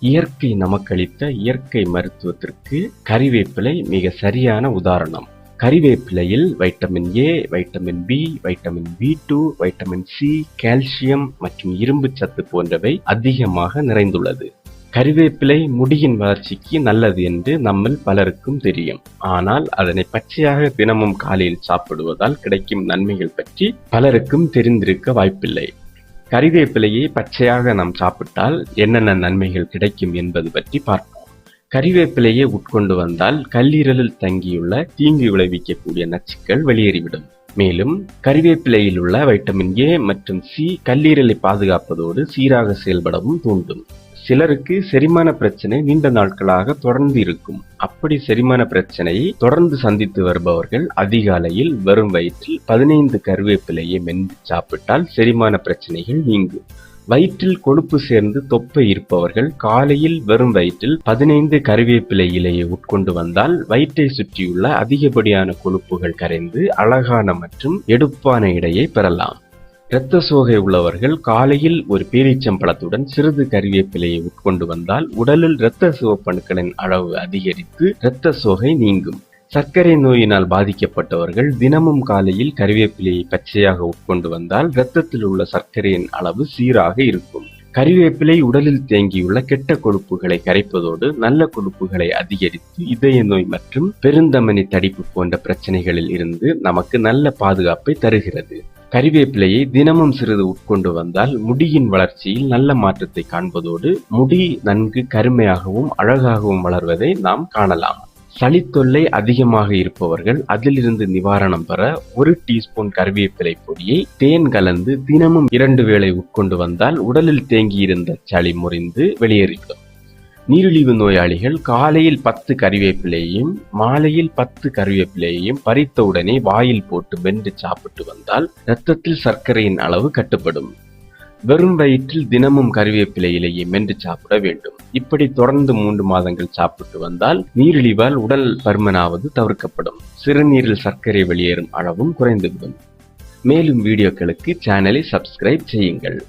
இயற்கை நமக்களித்த இயற்கை மருத்துவத்திற்கு கறிவேப்பிலை மிக சரியான உதாரணம். கறிவேப்பிலையில் vitamin A vitamin B vitamin B two vitamin C calcium மற்றும் இரும்பு சத்து போன்றவை அதிகமாக நிறைந்துள்ளது. கறிவேப்பிலை முடியின் வளர்ச்சிக்கு நல்லது என்று நம்மில் பலருக்கும் தெரியும். ஆனால் அதனை பச்சையாக தினமும் காலையில் சாப்பிடுவதால் கிடைக்கும் நன்மைகள் பற்றி பலருக்கும் தெரிந்திருக்க வாய்ப்பில்லை. கறிவேப்பிலையை பச்சையாக நாம் சாப்பிட்டால் என்னென்ன நன்மைகள் கிடைக்கும் என்பது பற்றி பார்ப்போம். கறிவேப்பிலையை உட்கொண்டு வந்தால் கல்லீரலில் தங்கியுள்ள தீங்கு விளைவிக்கக்கூடிய நச்சுக்கள் வெளியேறிவிடும். மேலும் கறிவேப்பிலையில் உள்ள வைட்டமின் ஏ மற்றும் சி கல்லீரலை பாதுகாப்பதோடு சீராக செயல்படவும் தூண்டும். சிலருக்கு செரிமான பிரச்சனை நீண்ட நாட்களாக தொடர்ந்து இருக்கும். அப்படி செரிமான பிரச்சனையை தொடர்ந்து சந்தித்து வருபவர்கள் அதிகாலையில் வெறும் வயிற்றில் பதினைந்து கருவேப்பிலையை மென்று சாப்பிட்டால் செரிமான பிரச்சனைகள் நீங்கும். வயிற்றில் கொழுப்பு சேர்ந்து தொப்பை இருப்பவர்கள் காலையில் வெறும் வயிற்றில் பதினைந்து கருவேப்பிலை இலையை உட்கொண்டு வந்தால் வயிற்றை சுற்றியுள்ள அதிகப்படியான கொழுப்புகள் கரைந்து அழகான மற்றும் எடுப்பான இடையை பெறலாம். இரத்த சோகை உள்ளவர்கள் காலையில் ஒரு பேரீச்சம்பழத்துடன் சிறிது கறிவேப்பிலையை உட்கொண்டு வந்தால் உடலில் இரத்த சிவப்பணுக்களின் அளவு அதிகரித்து இரத்த சோகை நீங்கும். சர்க்கரை நோயினால் பாதிக்கப்பட்டவர்கள் தினமும் காலையில் கறிவேப்பிலையை பச்சையாக உட்கொண்டு வந்தால் இரத்தத்தில் உள்ள சர்க்கரையின் அளவு சீராக இருக்கும். கறிவேப்பிலை உடலில் தேங்கியுள்ள கெட்ட கொழுப்புகளை கரைப்பதோடு நல்ல கொழுப்புகளை அதிகரித்து இதய நோய் மற்றும் பெருந்தமனி தடிப்பு போன்ற பிரச்சனைகளில் இருந்து நமக்கு நல்ல பாதுகாப்பை தருகிறது. கறிவேப்பிலையை தினமும் சிறிது உட்கொண்டு வந்தால் முடியின் வளர்ச்சியில் நல்ல மாற்றத்தை காண்பதோடு முடி நன்கு கருமையாகவும் அழகாகவும் வளர்வதை நாம் காணலாம். சளித்தொல்லை அதிகமாக இருப்பவர்கள் அதிலிருந்து நிவாரணம் பெற ஒரு டீஸ்பூன் கருவேப்பிலை பொடியை தேன் கலந்து தினமும் இரண்டு வேளை உட்கொண்டு வந்தால் உடலில் தேங்கியிருந்த சளி முறிந்து வெளியேறிவிடும். நீரிழிவு நோயாளிகள் காலையில் பத்து கறிவேப்பிலையும் மாலையில் பத்து கறிவேப்பிலையையும் பறித்தவுடனே வாயில் போட்டு வென்று சாப்பிட்டு வந்தால் இரத்தத்தில் சர்க்கரையின் அளவு கட்டுப்படும். வெறும் வயிற்றில் தினமும் கறிவேப்பிலை இலையை மென்று சாப்பிட வேண்டும். இப்படி தொடர்ந்து மூன்று மாதங்கள் சாப்பிட்டு வந்தால் நீரிழிவால் உடல் பருமனாவது தவிர்க்கப்படும். சிறுநீரில் சர்க்கரை வெளியேறும் அளவும் குறைந்துவிடும். மேலும் வீடியோக்களுக்கு சேனலை சப்ஸ்கிரைப் செய்யுங்கள்.